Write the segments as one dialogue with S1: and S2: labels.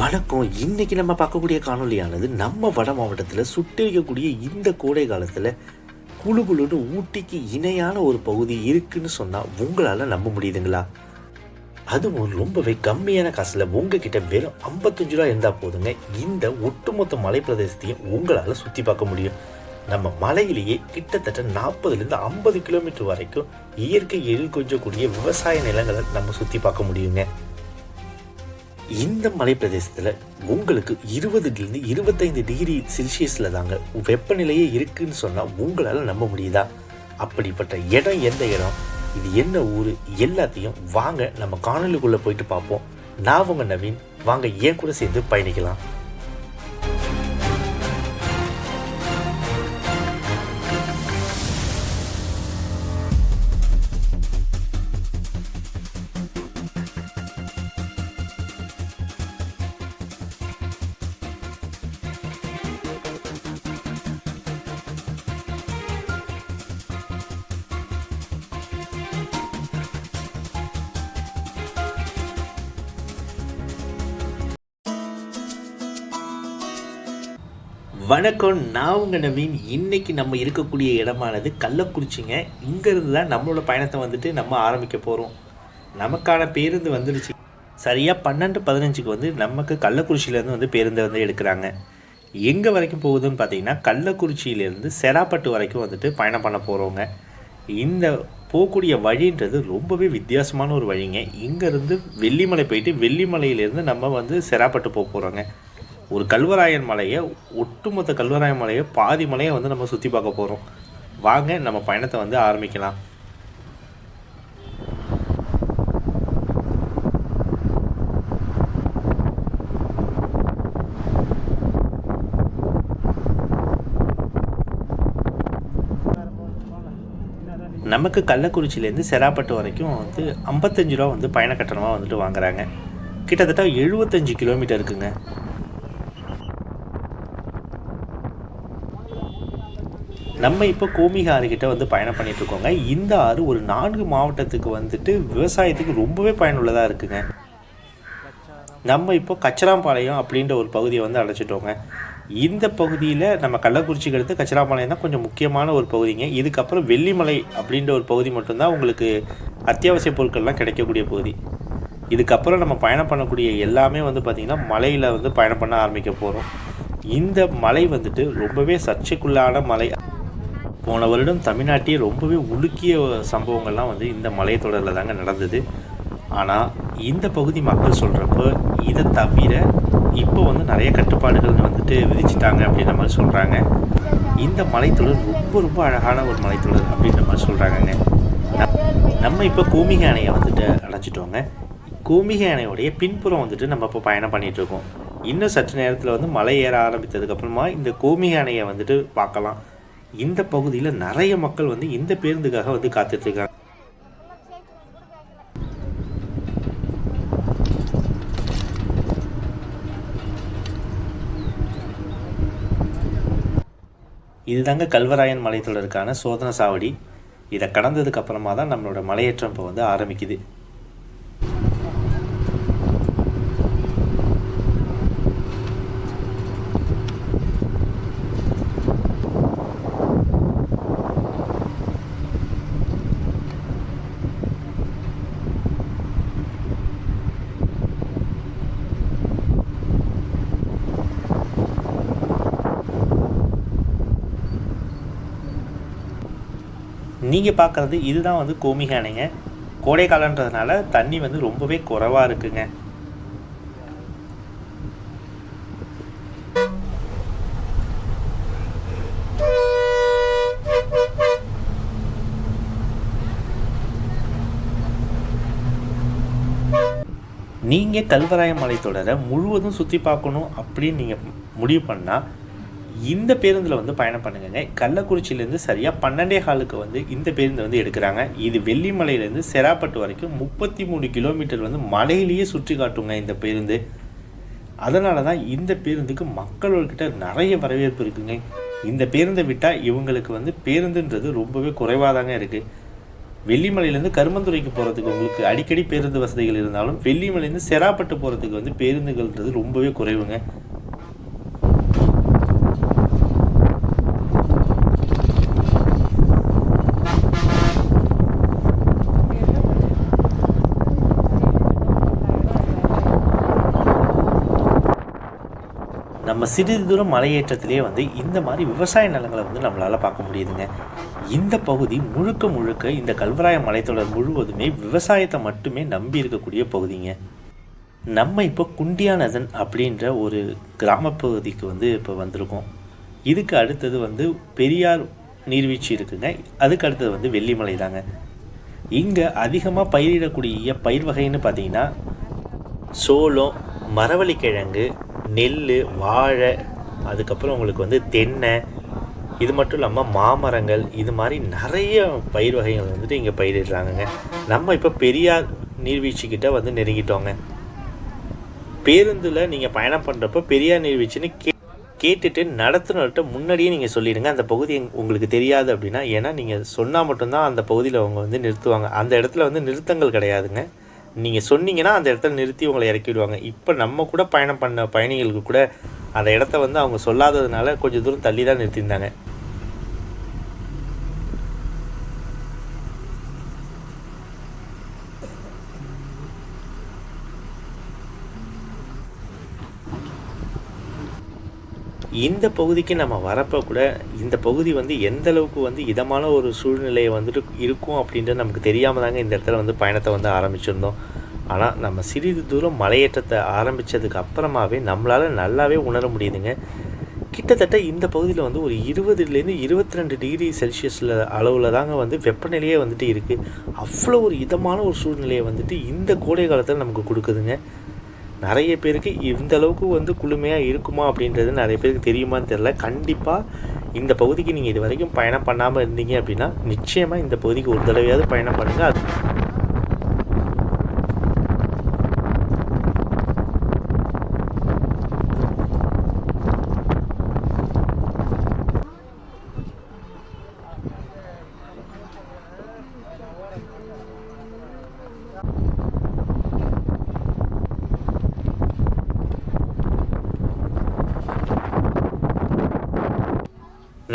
S1: வணக்கம் இன்னைக்கு நம்ம பார்க்கக்கூடிய காணொலியானது நம்ம வட மாவட்டத்தில் சுட்டெரிக்கக்கூடிய இந்த கோடை காலத்தில் குளு குளுன்னு ஊட்டிக்கு இணையான ஒரு பகுதி இருக்குன்னு சொன்னால் உங்களால் நம்ப முடியுதுங்களா? அதுவும் ரொம்பவே கம்மியான காசில் உங்ககிட்ட வெறும் ஐம்பத்தஞ்சு ரூபா இருந்தால் போதுங்க. இந்த ஒட்டுமொத்த மலை பிரதேசத்தையும் உங்களால் சுற்றி பார்க்க முடியும். நம்ம மலையிலேயே கிட்டத்தட்ட நாற்பதுலேருந்து ஐம்பது கிலோமீட்டர் வரைக்கும் இயற்கை எழில் கொஞ்சக்கூடிய விவசாய நிலங்களை நம்ம சுற்றி பார்க்க முடியுங்க. இந்த மலை பிரதேசத்தில் உங்களுக்கு இருபதுலேருந்து இருபத்தைந்து டிகிரி செல்சியஸில் தாங்க வெப்பநிலையே இருக்குன்னு சொன்னால் உங்களால் நம்ப முடியுதா? அப்படிப்பட்ட இடம் எந்த இடம்? இது என்ன ஊர்? எல்லாத்தையும் வாங்க நம்ம காணொலிக்குள்ளே போயிட்டு பார்ப்போம். நான் உங்கள் நவீன். வாங்க ஏன் கூட சேர்ந்து பயணிக்கலாம். வணக்கம் நான் உங்கள் நவீன். இன்றைக்கி நம்ம இருக்கக்கூடிய இடமானது கள்ளக்குறிச்சிங்க. இங்கேருந்து தான் நம்மளோட பயணத்தை வந்துட்டு நம்ம ஆரம்பிக்க போகிறோம் நமக்கான பேருந்து வந்துடுச்சு சரியாக பன்னெண்டு பதினஞ்சுக்கு வந்து நமக்கு கள்ளக்குறிச்சியிலேருந்து வந்து பேருந்தை வந்து எடுக்கிறாங்க. எங்கே வரைக்கும் போகுதுன்னு பார்த்தீங்கன்னா கள்ளக்குறிச்சியிலேருந்து செராப்பட்டு வரைக்கும் வந்துட்டு பயணம் பண்ண போகிறோங்க இந்த போகக்கூடிய வழின்றது ரொம்பவே வித்தியாசமான ஒரு வழிங்க. இங்கேருந்து வெள்ளிமலை போயிட்டு வெள்ளிமலையிலேருந்து நம்ம வந்து செராப்பட்டு போக போகிறோங்க ஒரு கல்வராயன் மலையை ஒட்டுமொத்த கல்வராயன் மலையை பாதி மலையை வந்து நம்ம சுற்றி பார்க்க போகிறோம் வாங்க நம்ம பயணத்தை வந்து ஆரம்பிக்கலாம். நமக்கு கள்ளக்குறிச்சியிலேருந்து செராப்பட்டு வரைக்கும் வந்து ஐம்பத்தஞ்சு ரூபா வந்து பயண கட்டணமாக வந்துட்டு வாங்குறாங்க. கிட்டத்தட்ட எழுபத்தஞ்சு கிலோமீட்டர் இருக்குங்க. நம்ம இப்போ கோமிக ஆறுகிட்ட வந்து பயணம் பண்ணிட்டு இருக்கோங்க இந்த ஆறு ஒரு நான்கு மாவட்டத்துக்கு வந்துட்டு விவசாயத்துக்கு ரொம்பவே பயனுள்ளதாக இருக்குங்க. நம்ம இப்போ கச்சராம்பாளையம் அப்படின்ற ஒரு பகுதியை வந்து அழைச்சிட்டோங்க இந்த பகுதியில் நம்ம கள்ளக்குறிச்சிக்கு அடுத்து கச்சராம்பாளையம் தான் கொஞ்சம் முக்கியமான ஒரு பகுதிங்க. இதுக்கப்புறம் வெள்ளிமலை அப்படின்ற ஒரு பகுதி மட்டும்தான் உங்களுக்கு அத்தியாவசிய பொருட்கள்லாம் கிடைக்கக்கூடிய பகுதி. இதுக்கப்புறம் நம்ம பயணம் பண்ணக்கூடிய எல்லாமே வந்து பார்த்திங்கன்னா மலையில் வந்து பயணம் பண்ண ஆரம்பிக்க போகிறோம் இந்த மலை வந்துட்டு ரொம்பவே சர்ச்சைக்குள்ளான மலை. போன வருடம் தமிழ்நாட்டையே ரொம்பவே உலுக்கிய சம்பவங்கள்லாம் வந்து இந்த மலைத்தொடரில் தாங்க நடந்தது. ஆனால் இந்த பகுதி மக்கள் சொல்கிறப்போ இதை தவிர இப்போ வந்து நிறைய கட்டுப்பாடுகள் வந்துட்டு விதிச்சிட்டாங்க அப்படின்ற மாதிரி சொல்கிறாங்க இந்த மலைத்தொடர் ரொம்ப ரொம்ப அழகான ஒரு மலைத்தொடர் அப்படின்ற மாதிரி சொல்கிறாங்கங்க நம்ம இப்போ கோமிக அணையை வந்துட்டு அடைஞ்சிட்டோங்க கோமிக அணையோடைய பின்புறம் வந்துட்டு நம்ம இப்போ பயணம் பண்ணிகிட்ருக்கோம் இன்னும் சற்று நேரத்தில் வந்து மலை ஏற ஆரம்பித்ததுக்கப்புறமா இந்த கோமிக அணையை வந்துட்டு பார்க்கலாம். இந்த பகுதியில் நிறைய மக்கள் வந்து இந்த பேருந்துக்காக வந்து காத்துட்ருக்காங்க. இதுதாங்க கல்வராயன் மலைத்தொடருக்கான சோதனை சாவடி. இதை கடந்ததுக்கு அப்புறமா தான் நம்மளோட மலையேற்றம் இப்போ வந்து ஆரம்பிக்குது. நீங்கள் பார்க்குறது இதுதான் வந்து கோமிகானைங்க. கோடை காலன்றதுனால தண்ணி வந்து ரொம்பவே குறைவாக இருக்குங்க. நீங்கள் கல்வராய தொடரை முழுவதும் சுற்றி பார்க்கணும் அப்படின்னு நீங்கள் முடிவு பண்ணால் இந்த பேருந்தில் வந்து பயணம் பண்ணுங்க கள்ளக்குறிச்சியிலேருந்து சரியாக பன்னெண்டே காலுக்கு வந்து இந்த பேருந்து வந்து எடுக்கிறாங்க. இது வெள்ளிமலையிலேருந்து செராப்பட்டு வரைக்கும் முப்பத்தி மூணு கிலோமீட்டர் வந்து மலையிலேயே சுற்றி காட்டுங்க இந்த பேருந்து. அதனால தான் இந்த பேருந்துக்கு மக்கள்கிட்ட நிறைய வரவேற்பு இருக்குங்க. இந்த பேருந்தை விட்டால் இவங்களுக்கு வந்து பேருந்துன்றது ரொம்பவே குறைவாக தாங்க இருக்குது வெள்ளிமலையிலேருந்து கருமந்துறைக்கு போகிறதுக்கு உங்களுக்கு அடிக்கடி பேருந்து வசதிகள் இருந்தாலும் வெள்ளிமலையிலேருந்து செராப்பட்டு போகிறதுக்கு வந்து பேருந்துகள்ன்றது ரொம்பவே குறைவுங்க. நம்ம சிறிது தூரம் மலையேற்றத்திலே வந்து இந்த மாதிரி விவசாய நிலங்களை வந்து நம்மளால் பார்க்க முடியுதுங்க. இந்த பகுதி முழுக்க முழுக்க இந்த கல்வராய மலைத்தொடர் முழுவதுமே விவசாயத்தை மட்டுமே நம்பி இருக்கக்கூடிய பகுதிங்க. நம்ம இப்போ குண்டியானதன் அப்படின்ற ஒரு கிராம பகுதிக்கு வந்து இப்போ வந்திருக்கோம். இதுக்கு அடுத்தது வந்து பெரியார் நீர்வீழ்ச்சி இருக்குங்க. அதுக்கு அடுத்தது வந்து வெள்ளிமலை தாங்க. இங்கே அதிகமாக பயிரிடக்கூடிய பயிர் வகைன்னு பார்த்தீங்கன்னா சோளம் மரவள்ளிக்கிழங்கு நெல் வாழை அதுக்கப்புறம் உங்களுக்கு வந்து தென்னை இது மட்டும் இல்லாமல் மாமரங்கள் இது மாதிரி நிறைய பயிர் வகைகள் வந்துட்டு இங்கே பயிரிடுறாங்கங்க. நம்ம இப்போ பெரியார் நீர்வீழ்ச்சிக்கிட்ட வந்து நெருங்கிட்டோங்க. பேருந்தில் நீங்கள் பயணம் பண்ணுறப்போ பெரியார் நீர்வீழ்ச்சின்னு கே கேட்டுட்டு நடத்துனர்கிட்ட முன்னாடியே நீங்கள் சொல்லிடுங்க. அந்த பகுதி உங்களுக்கு தெரியாது அப்படின்னா ஏன்னா நீங்கள் சொன்னால் மட்டும்தான் அந்த பகுதியில் அவங்க வந்து நிறுத்துவாங்க. அந்த இடத்துல வந்து நிறுத்தங்கள் கிடையாதுங்க. நீங்கள் சொன்னீங்கன்னா அந்த இடத்துல நிறுத்தி உங்களை இறக்கி விடுவாங்க. இப்போ நம்ம கூட பயணம் பண்ண பயணிகளுக்கு கூட அந்த இடத்த வந்து அவங்க சொல்லாததுனால கொஞ்சம் தூரம் தள்ளி தான் நிறுத்தியிருந்தாங்க. இந்த பகுதிக்கு நம்ம வரப்போ கூட இந்த பகுதி வந்து எந்த அளவுக்கு வந்து இதமான ஒரு சூழ்நிலையை வந்துட்டு இருக்கும் அப்படின்றது நமக்கு தெரியாமல் தாங்க இந்த இடத்துல வந்து பயணத்தை வந்து ஆரம்பிச்சிருந்தோம். ஆனால் நம்ம சிறிது தூரம் மலையேற்றத்தை ஆரம்பித்ததுக்கு அப்புறமாவே நம்மளால் நல்லாவே உணர முடியுதுங்க. கிட்டத்தட்ட இந்த பகுதியில் வந்து ஒரு இருபதுலேருந்து இருபத்தி ரெண்டு டிகிரி செல்சியஸில் அளவில் தாங்க வந்து வெப்பநிலையே வந்துட்டு இருக்குது அவ்வளோ ஒரு இதமான ஒரு சூழ்நிலையை வந்துட்டு இந்த கோடை காலத்தில் நமக்கு கொடுக்குதுங்க. நிறைய பேருக்கு இந்த அளவுக்கு வந்து குளுமையாக இருக்குமா அப்படின்றது நிறைய பேருக்கு தெரியுமான்னு தெரில கண்டிப்பாக இந்த பகுதிக்கு நீங்கள் இது வரைக்கும் பயணம் பண்ணாமல் இருந்தீங்க அப்படின்னா நிச்சயமாக இந்த பகுதிக்கு ஒரு தடவையாவது பயணம் பண்ணுங்கள் அது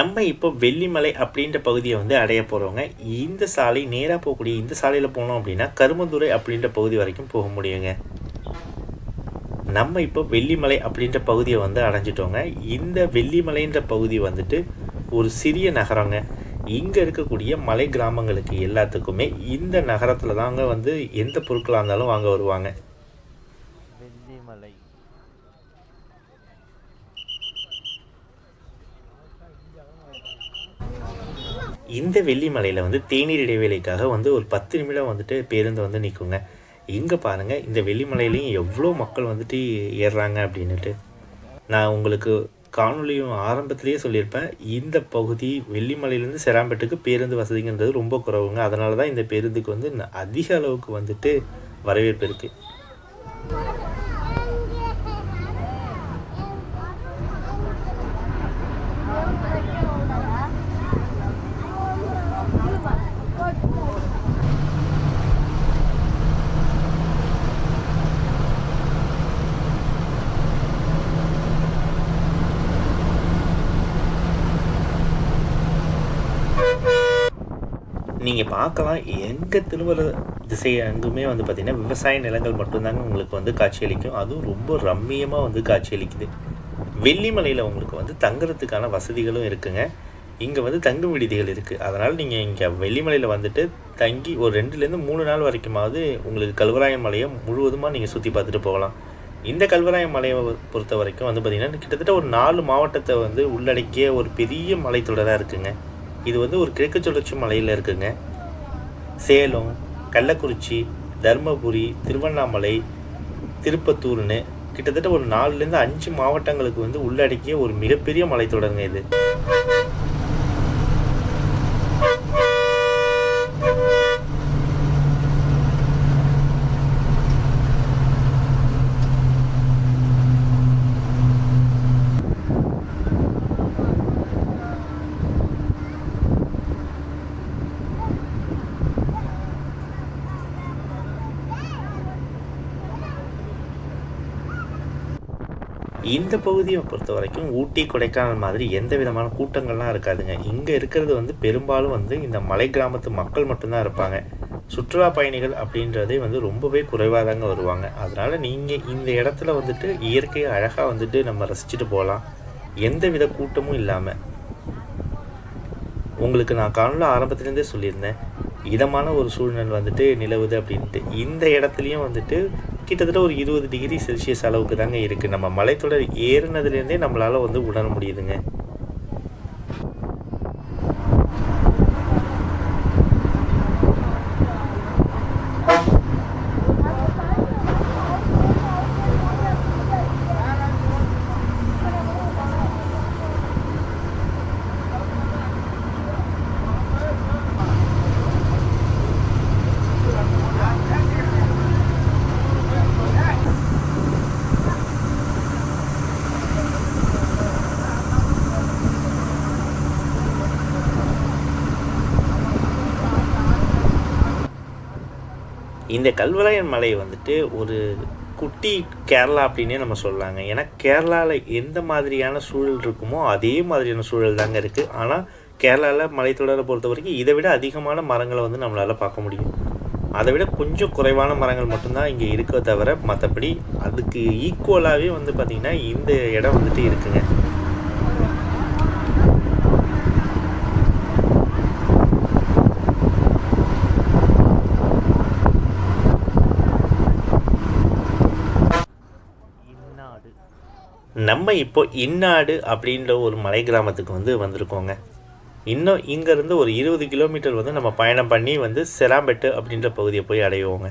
S1: நம்ம இப்போ வெள்ளிமலை அப்படின்ற பகுதியை வந்து அடைய போகிறவங்க இந்த சாலை நேராக போகக்கூடிய இந்த சாலையில் போனோம் அப்படின்னா கருமந்துறை அப்படின்ற பகுதி வரைக்கும் போக முடியுங்க. நம்ம இப்போ வெள்ளிமலை அப்படின்ற பகுதியை வந்து அடைஞ்சிட்டோங்க. இந்த வெள்ளிமலைன்ற பகுதி வந்துட்டு ஒரு சிறிய நகரங்க. இங்கே இருக்கக்கூடிய மலை கிராமங்களுக்கு எல்லாத்துக்குமே இந்த நகரத்தில் தாங்க வந்து எந்த பொருட்களாக இருந்தாலும் வாங்க வருவாங்க
S2: வெள்ளிமலை
S1: இந்த வெள்ளிமலையில் வந்து தேநீர் இடைவேளைக்காக வந்து ஒரு பத்து நிமிடம் வந்துட்டு பேருந்து வந்து நிற்குங்க இங்கே பாருங்கள் இந்த வெள்ளிமலையிலையும் எவ்வளோ மக்கள் வந்துட்டு ஏறுறாங்க அப்படின்னுட்டு. நான் உங்களுக்கு காணொலியும் ஆரம்பத்திலேயே சொல்லியிருப்பேன். இந்த பகுதி வெள்ளிமலையிலேருந்து செராம்பேட்டுக்கு பேருந்து வசதிங்கிறது ரொம்ப குறைவுங்க. அதனால தான் இந்த பேருந்துக்கு வந்து அதிக அளவுக்கு வந்துட்டு வரவேற்பு இருக்குது நீங்கள் பார்க்கலாம். எங்கே திரும்புகிற திசை அங்குமே வந்து பார்த்திங்கன்னா விவசாய நிலங்கள் மட்டும்தாங்க உங்களுக்கு வந்து காட்சியளிக்கும். அதுவும் ரொம்ப ரம்மியமாக வந்து காட்சியளிக்குது. வெள்ளிமலையில் உங்களுக்கு வந்து தங்குறதுக்கான வசதிகளும் இருக்குங்க. இங்கே வந்து தங்கும் விடுதிகள் இருக்குது அதனால் நீங்கள் இங்கே வெள்ளிமலையில் வந்துட்டு தங்கி ஒரு ரெண்டுலேருந்து மூணு நாள் வரைக்குமாவது உங்களுக்கு கல்வராயன் மலையை முழுவதுமாக நீங்கள் சுற்றி பார்த்துட்டு போகலாம். இந்த கல்வராயன் மலையை பொறுத்த வரைக்கும் வந்து பார்த்திங்கன்னா கிட்டத்தட்ட ஒரு நாலு மாவட்டத்தை வந்து உள்ளடக்கிய ஒரு பெரிய மலைத்தொடராக இருக்குங்க. இது வந்து ஒரு கிழக்கு சுழற்சி மலையில் இருக்குங்க. சேலம் கள்ளக்குறிச்சி தருமபுரி திருவண்ணாமலை திருப்பத்தூர்னு கிட்டத்தட்ட ஒரு நாலுலேருந்து அஞ்சு மாவட்டங்களுக்கு வந்து உள்ளடக்கிய ஒரு மிகப்பெரிய மலைத்தொடருங்க இது. இந்த பகுதியை பொறுத்த வரைக்கும் ஊட்டி கொடைக்கானல் மாதிரி எந்த விதமான கூட்டங்கள்லாம் இருக்காதுங்க. இங்கே இருக்கிறது வந்து பெரும்பாலும் வந்து இந்த மலை கிராமத்து மக்கள் மட்டும்தான் இருப்பாங்க. சுற்றுலா பயணிகள் அப்படின்றதே வந்து ரொம்பவே குறைவாக தாங்க வருவாங்க. அதனால் நீங்கள் இந்த இடத்துல வந்துட்டு இயற்கையை அழகாக வந்துட்டு நம்ம ரசிச்சுட்டு போகலாம். எந்த வித கூட்டமும் இல்லாமல் உங்களுக்கு நான் காணொலி ஆரம்பத்துலேருந்தே சொல்லியிருந்தேன். இதமான ஒரு சூழ்நிலை வந்துட்டு நிலவுது அப்படின்ட்டு. இந்த இடத்துலையும் வந்துட்டு கிட்டத்தட்ட ஒரு இருபது டிகிரி செல்சியஸ் அளவுக்கு தாங்க இருக்குது நம்ம மலைத்தொடர் ஏறினதுலேருந்தே நம்மளால் வந்து உணர முடியுதுங்க. இந்த கல்வராயன் மலை வந்துட்டு ஒரு குட்டி கேரளா அப்படின்னே நம்ம சொல்லலாங்க. ஏன்னா கேரளாவில் எந்த மாதிரியான சூழல் இருக்குமோ அதே மாதிரியான சூழல் தாங்க இருக்குது ஆனால் கேரளாவில் மலைத்தொடரை பொறுத்த வரைக்கும் இதை விட அதிகமான மரங்களை வந்து நம்மளால் பார்க்க முடியும். அதை விட கொஞ்சம் குறைவான மரங்கள் மட்டும்தான் இங்கே இருக்க தவிர மற்றபடி அதுக்கு ஈக்குவலாகவே வந்து பார்த்திங்கன்னா இந்த இடம் வந்துட்டு இருக்குங்க. நம்ம இப்போ இன்னாடு அப்படின்ற ஒரு மலை கிராமத்துக்கு வந்து வந்திருக்கோங்க. இன்னும் இங்கேருந்து ஒரு இருபது கிலோமீட்டர் வந்து நம்ம பயணம் பண்ணி வந்து செராம்பெட்டு அப்படின்ற பகுதியை போய் அடைவோங்க.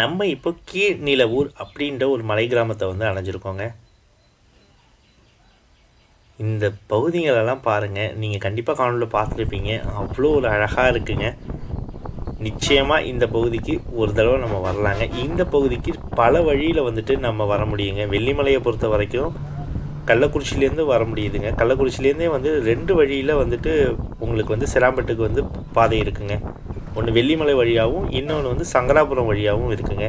S1: நம்ம இப்போ கீழ் நிலவூர் அப்படின்ற ஒரு மலை கிராமத்தை வந்து அணைஞ்சிருக்கோங்க இந்த பகுதிகளெல்லாம் பாருங்கள் நீங்கள் கண்டிப்பாக காணொலியில் பார்த்துருப்பீங்க. அவ்வளோ ஒரு அழகாக இருக்குங்க. நிச்சயமாக இந்த பகுதிக்கு ஒரு தடவை நம்ம வரலாங்க. இந்த பகுதிக்கு பல வழியில் வந்துட்டு நம்ம வர முடியுங்க. வெள்ளிமலையை பொறுத்த வரைக்கும் கள்ளக்குறிச்சிலேருந்து வர முடியுதுங்க. கள்ளக்குறிச்சிலேருந்தே வந்து ரெண்டு வழியில் வந்துட்டு உங்களுக்கு வந்து சிராம்பட்டுக்கு வந்து பாதை இருக்குங்க. ஒன்று வெள்ளிமலை வழியாகவும் இன்னொன்று வந்து சங்கராபுரம் வழியாகவும் இருக்குங்க.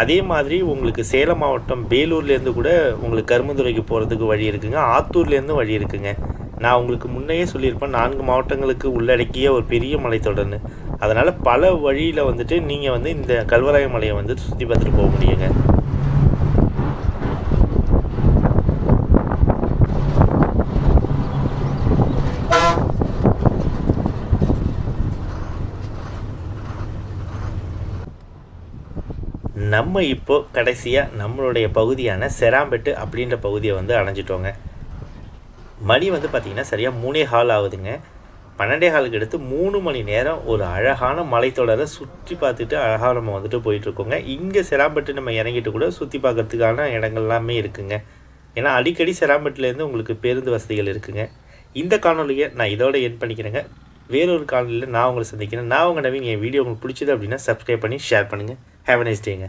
S1: அதே மாதிரி உங்களுக்கு சேலம் மாவட்டம் பேலூர்லேருந்து கூட உங்களுக்கு கருமந்துறைக்கு போகிறதுக்கு வழி இருக்குங்க. ஆத்தூர்லேருந்து வழி இருக்குங்க. நான் உங்களுக்கு முன்னையே சொல்லியிருப்பேன் நான்கு மாவட்டங்களுக்கு உள்ளடக்கிய ஒரு பெரிய மலைத்தொடர்னு அதனால் பல வழியில் வந்துட்டு நீங்கள் வந்து இந்த கல்வராய மலையை வந்து சுற்றி பார்த்துட்டு போக முடியுங்க. நம்ம இப்போ கடைசியாக நம்மளுடைய பகுதியான செராம்பெட்டு அப்படின்ற பகுதியை வந்து அடைஞ்சிட்டோங்க. மணி வந்து பார்த்திங்கன்னா சரியாக மூணே ஹால் ஆகுதுங்க. பன்னெண்டே ஹாலுக்கு எடுத்து மூணு மணி நேரம் ஒரு அழகான மலைத்தொடரை சுற்றி பார்த்துட்டு அழகாக நம்ம வந்துட்டு போயிட்டுருக்கோங்க. இங்கே செராம்பட்டு நம்ம இறங்கிட்டு கூட சுற்றி பார்க்குறதுக்கான இடங்கள் எல்லாமே இருக்குங்க. ஏன்னா அடிக்கடி செராம்பட்டுலேருந்து உங்களுக்கு பேருந்து வசதிகள் இருக்குங்க. இந்த காணொலியை நான் இதோட என் பண்ணிக்கிறேங்க. வேறொரு காணொலியில் நான் உங்களை சந்திக்கிறேன். நான் உங்கள் நவீன். என் வீடியோ உங்களுக்கு பிடிச்சது அப்படின்னா சப்ஸ்கிரைப் பண்ணி ஷேர் பண்ணுங்கள் ஹேவ் நைஸ் டேங்க